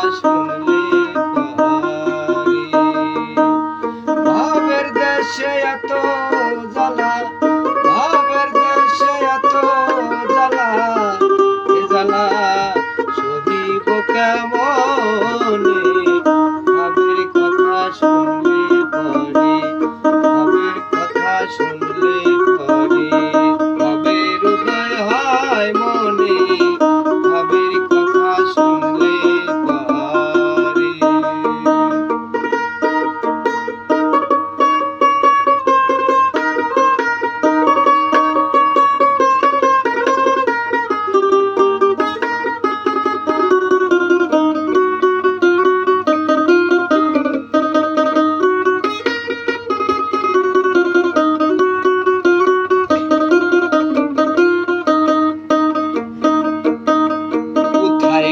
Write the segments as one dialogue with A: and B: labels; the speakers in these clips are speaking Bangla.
A: শুনলে পারে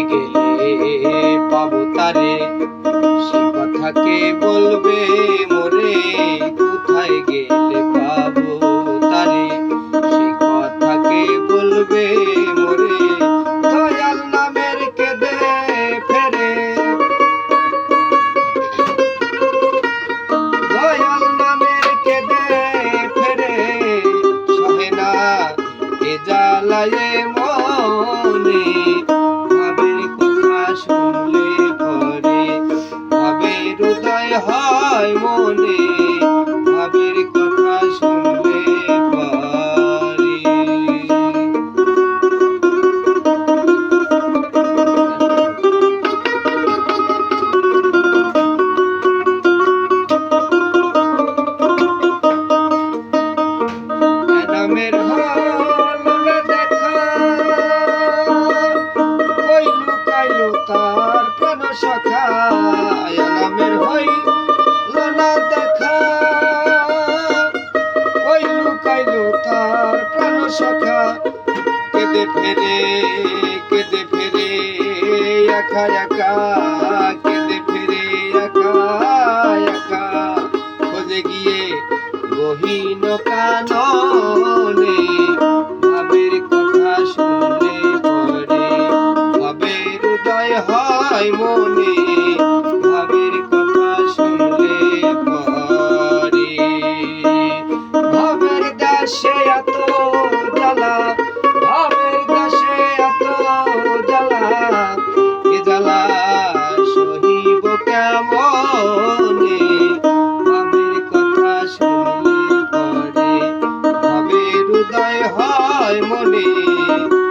A: গেলে পাবো তারে। সে কথা কে বলবে মোরে? কোথায় গেলে পাবো তারে? সে কথা কে বলবে মোরে? দয়াল নামের কেঁদে ফেরে। দয়াল নামের কেঁদে ফেরে। সহে না এ জ্বালায়ে হল দেখা। ওই লুকাইলো তার প্রাণ সখা নামের হইল না দেখা। ওই লুকাইলো তার প্রাণ সখা কেঁদে ফেরে কেঁদে ফেরে একা একা কঠিন কাননে, ভাবের কথা শুনলে পরে ভাবের উদয় হয় মনে, ভাবের কথা শুনলে পরে ভাবের দাসে এত জ্বালা জীবন